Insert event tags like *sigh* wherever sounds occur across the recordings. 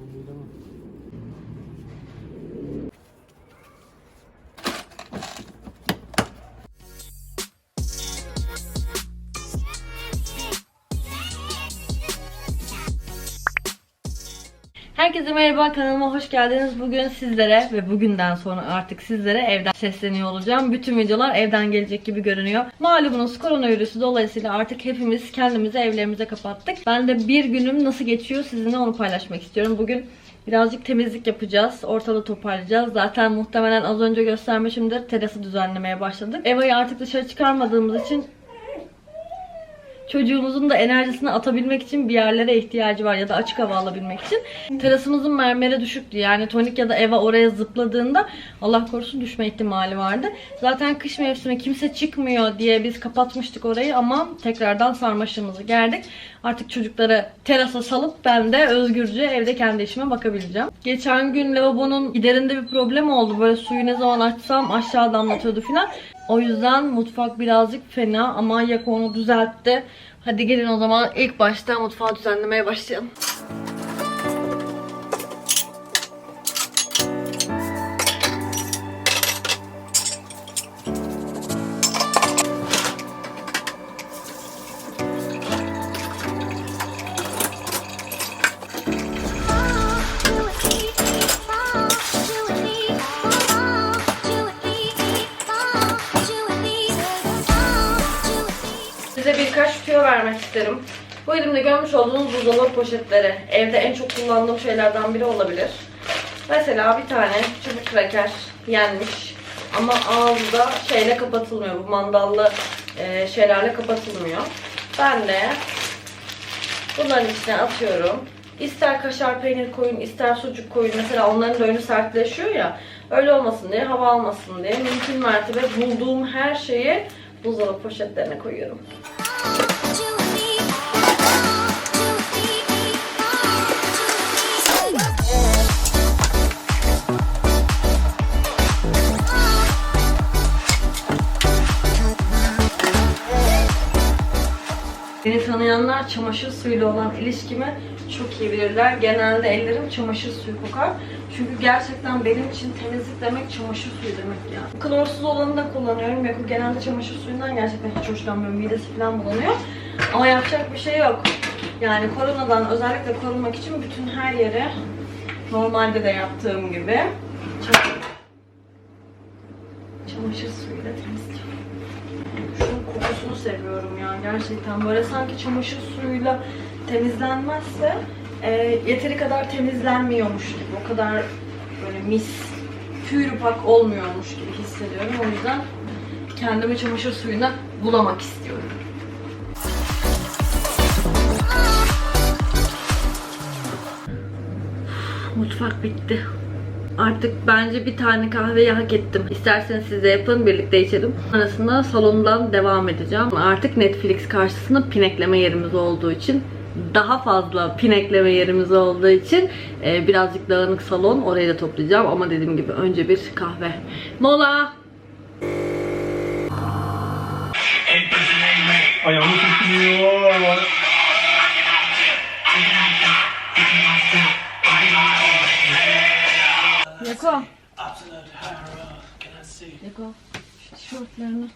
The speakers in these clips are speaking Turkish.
Будемо. Herkese merhaba kanalıma hoş geldiniz. Bugün sizlere ve bugünden sonra artık sizlere evden sesleniyor olacağım. Bütün videolar evden gelecek gibi görünüyor. Malumunuz koronavirüsü dolayısıyla artık hepimiz kendimizi evlerimize kapattık. Ben de bir günüm nasıl geçiyor sizinle onu paylaşmak istiyorum. Bugün birazcık temizlik yapacağız. Ortalığı toparlayacağız. Zaten muhtemelen az önce göstermişimdir. Terası düzenlemeye başladık. Eva'yı artık dışarı çıkarmadığımız için çocuğumuzun da enerjisini atabilmek için bir yerlere ihtiyacı var ya da açık hava alabilmek için. Terasımızın mermeri düşüktü. Yani Tonik ya da Eva oraya zıpladığında Allah korusun düşme ihtimali vardı. Zaten kış mevsimi kimse çıkmıyor diye biz kapatmıştık orayı ama tekrardan sarmaşığımızı gerdik. Artık çocukları terasa salıp ben de özgürce evde kendi işime bakabileceğim. Geçen gün lavabonun giderinde bir problem oldu. Böyle suyu ne zaman açsam aşağı damlatıyordu filan. O yüzden mutfak birazcık fena ama Yako onu düzeltti. Hadi gelin o zaman ilk başta mutfağı düzenlemeye başlayalım. Vermek isterim. Bu elimde görmüş olduğunuz buzdolabı poşetleri evde en çok kullandığım şeylerden biri olabilir. Mesela bir tane çubuk kraker yenmiş ama ağzı da şeyle kapatılmıyor. Bu mandallı e, şeylerle kapatılmıyor. Ben de bunların içine atıyorum. İster kaşar peynir koyun, ister sucuk koyun. Mesela onların da önü sertleşiyor ya. Öyle olmasın diye, hava almasın diye mümkün mertebe bulduğum her şeyi buzdolabı poşetlerine koyuyorum. Beni tanıyanlar çamaşır suyuyla olan ilişkimi çok iyi bilirler. Genelde ellerim çamaşır suyu kokar. Çünkü gerçekten benim için temizlik demek çamaşır suyu demek ya. Klorsuz olanı da kullanıyorum. Yakın genelde çamaşır suyundan gerçekten hiç hoşlanmıyorum. Midesi falan bulanıyor. Ama yapacak bir şey yok. Yani koronadan özellikle korunmak için bütün her yere normalde de yaptığım gibi çam- çamaşır suyuyla temizliyorum. Kokusunu seviyorum ya gerçekten. Böyle sanki çamaşır suyuyla temizlenmezse e, yeteri kadar temizlenmiyormuş gibi. O kadar böyle mis, pürüpak olmuyormuş gibi hissediyorum. O yüzden kendimi çamaşır suyuna bulamak istiyorum. Mutfak bitti. Artık bence bir tane kahveyi hak ettim. İsterseniz siz de yapın, birlikte içelim. Arasında salondan devam edeceğim. Artık Netflix karşısında pinekleme yerimiz olduğu için daha fazla pinekleme yerimiz olduğu için e, birazcık dağınık salon orayı da toplayacağım ama dediğim gibi önce bir kahve. Mola! Ayağımı tutmuyor. Yako! Yako! Tişörtlerini.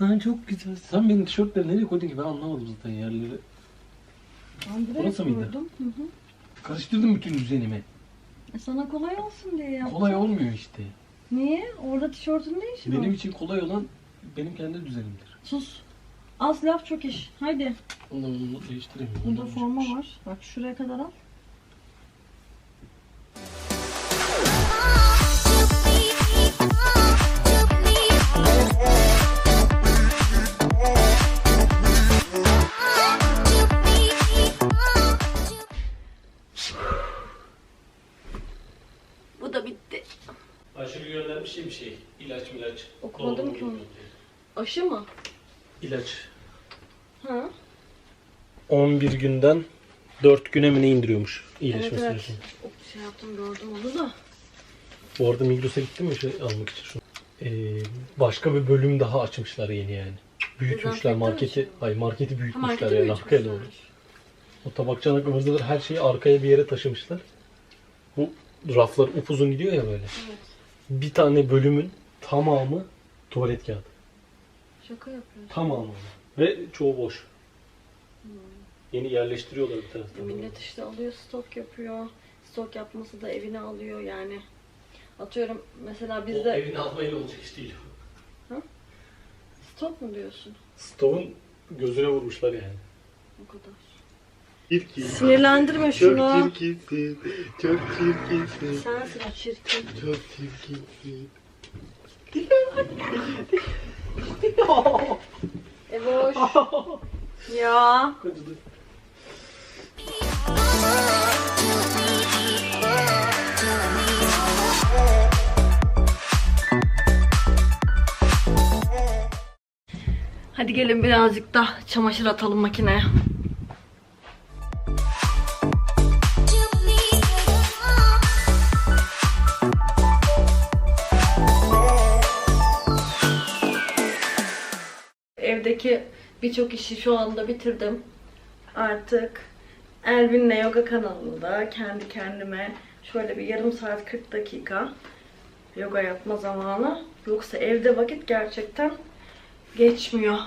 Lan çok güzel. Sen benim tişörtleri nereye koydun ki ben anlamadım zaten yerleri. Buraya Burası mıydı? Hı hı. Karıştırdım bütün düzenimi. E sana kolay olsun diye yaptım. Kolay olmuyor işte. Niye? Orada tişörtün ne işi var? Benim için kolay olan benim kendi düzenimdir. Sus. Az laf çok iş. Haydi. Ondan onu değiştiremiyorum. Burada forma var. Bak şuraya kadar al. Bu da bitti. Aşırı göndermiş şey bir şey. İlaç milaç. Okumadım ki onu. Aşı mı? İlaç. Ha? 11 günden 4 güne mi ne indiriyormuş Evet iyileşme evet. sürecini. O şey yaptım gördüm onu da. Bu arada Migros'a gittim mi şey almak için şunu. Ee, başka bir bölüm daha açmışlar yeni yani. Büyütmüşler marketi. Ay marketi Ha, büyütmüşler marketi yani arkaya doğru. O tabakçanak ıvır zıvır her şeyi arkaya bir yere taşımışlar. Bu raflar upuzun gidiyor ya böyle. Evet. Bir tane bölümün tamamı tuvalet kağıdı. Şaka yapıyorsun. Tamamı. Ve çoğu boş. Yeni yerleştiriyorlar bir taraftan. Millet işte alıyor stok yapıyor. Stok yapması da evine alıyor yani. Atıyorum mesela O bizde evini almayla olacak iş değil. stok mu diyorsun? Stovun gözüne vurmuşlar yani. O kadar. Çirkin. Sinirlendirme şunu. çirkinsin. Çok çirkinsin. Sensin o çirkin. Çok çirkinsin. *laughs* Eboş. ya. Hadi gelin birazcık da çamaşır atalım makineye. Evdeki birçok işi şu anda bitirdim. Artık Elvin'le yoga kanalında kendi kendime şöyle bir yarım saat 40 dakika yoga yapma zamanı. Yoksa evde vakit gerçekten geçmiyor.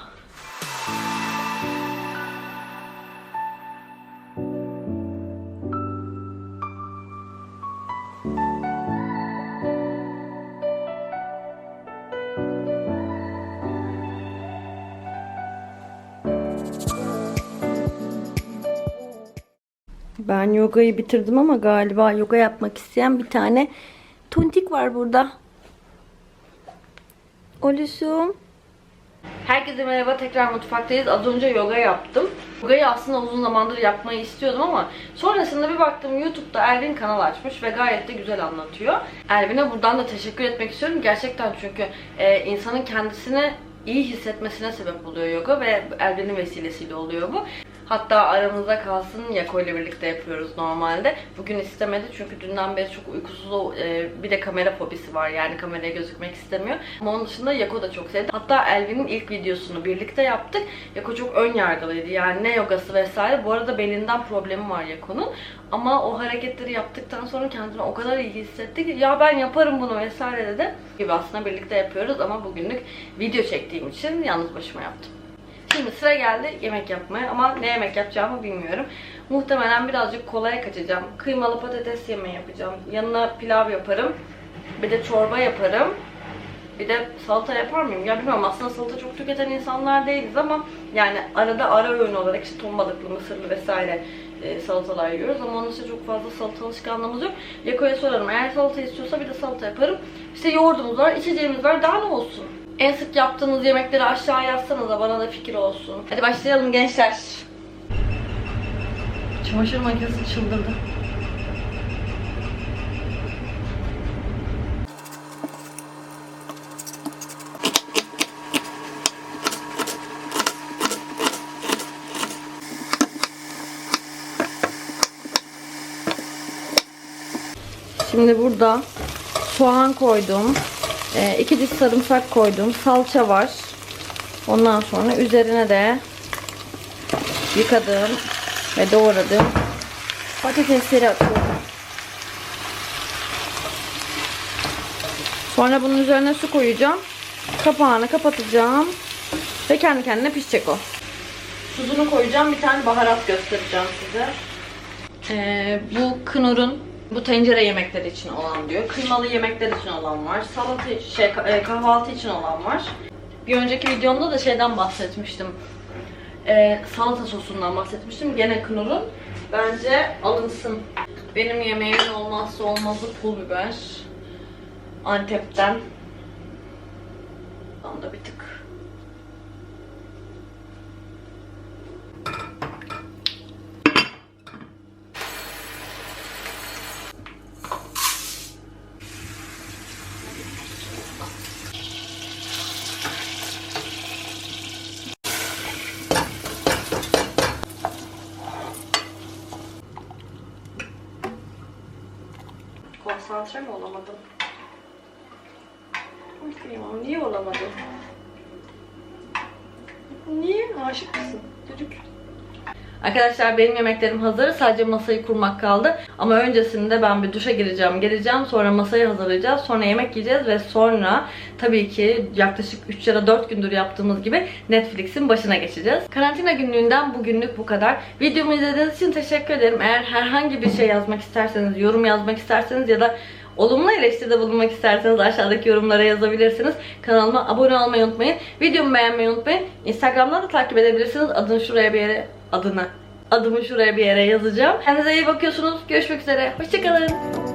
Ben yogayı bitirdim ama galiba yoga yapmak isteyen bir tane tontik var burada. Olusum. Herkese merhaba tekrar mutfaktayız. Az önce yoga yaptım. Yogayı aslında uzun zamandır yapmayı istiyordum ama sonrasında bir baktım YouTube'da Elvin kanal açmış ve gayet de güzel anlatıyor. Elvin'e buradan da teşekkür etmek istiyorum. Gerçekten çünkü e, insanın kendisini iyi hissetmesine sebep oluyor yoga ve Elvin'in vesilesiyle oluyor bu. Hatta aramızda kalsın Yako ile birlikte yapıyoruz normalde. Bugün istemedi çünkü dünden beri çok uykusuz o, e, bir de kamera fobisi var yani kameraya gözükmek istemiyor. Ama onun dışında Yako da çok sevdi. Hatta Elvin'in ilk videosunu birlikte yaptık. Yako çok ön yargılıydı yani ne yogası vesaire. Bu arada belinden problemi var Yako'nun. Ama o hareketleri yaptıktan sonra kendini o kadar iyi hissetti ki ya ben yaparım bunu vesaire dedi. Gibi aslında birlikte yapıyoruz ama bugünlük video çektiğim için yalnız başıma yaptım. Şimdi sıra geldi yemek yapmaya ama ne yemek yapacağımı bilmiyorum. Muhtemelen birazcık kolaya kaçacağım. Kıymalı patates yemeği yapacağım. Yanına pilav yaparım. Bir de çorba yaparım. Bir de salata yapar mıyım? Ya bilmiyorum aslında salata çok tüketen insanlar değiliz ama yani arada ara öğün olarak işte ton balıklı, mısırlı vesaire e, salatalar yiyoruz ama onun için çok fazla salata alışkanlığımız yok. Yako'ya sorarım eğer salata istiyorsa bir de salata yaparım. İşte yoğurdumuz var, içeceğimiz var daha ne olsun? En sık yaptığınız yemekleri aşağıya yazsanız da bana da fikir olsun. Hadi başlayalım gençler. Çamaşır makinesi çıldırdı. Şimdi burada soğan koydum. İki diş sarımsak koydum. Salça var. Ondan sonra üzerine de yıkadığım ve doğradığım patatesleri atıyorum. Sonra bunun üzerine su koyacağım. Kapağını kapatacağım. Ve kendi kendine pişecek o. Tuzunu koyacağım. Bir tane baharat göstereceğim size. Ee, bu Knorr'un bu tencere yemekleri için olan diyor. Kıymalı yemekler için olan var. Salata şey e, kahvaltı için olan var. Bir önceki videomda da şeyden bahsetmiştim. Ee, salata sosundan bahsetmiştim. Gene Knorr'un. Bence alınsın. Benim yemeğimin olmazsa olmazı pul biber. Antep'ten. Tam da bir tık. Konsantre mi olamadım? Bilmiyorum, niye olamadım? Niye? Aşık mısın? Çocuk. Arkadaşlar benim yemeklerim hazır. Sadece masayı kurmak kaldı. Ama öncesinde ben bir duşa gireceğim, geleceğim. Sonra masayı hazırlayacağız. Sonra yemek yiyeceğiz ve sonra tabii ki yaklaşık 3 ya da 4 gündür yaptığımız gibi Netflix'in başına geçeceğiz. Karantina günlüğünden bugünlük bu kadar. Videomu izlediğiniz için teşekkür ederim. Eğer herhangi bir şey yazmak isterseniz, yorum yazmak isterseniz ya da olumlu eleştiride bulunmak isterseniz aşağıdaki yorumlara yazabilirsiniz. Kanalıma abone olmayı unutmayın. Videomu beğenmeyi unutmayın. Instagram'dan da takip edebilirsiniz. Adını şuraya bir yere, adını, adımı şuraya bir yere yazacağım. Kendinize iyi bakıyorsunuz. Görüşmek üzere. Hoşçakalın.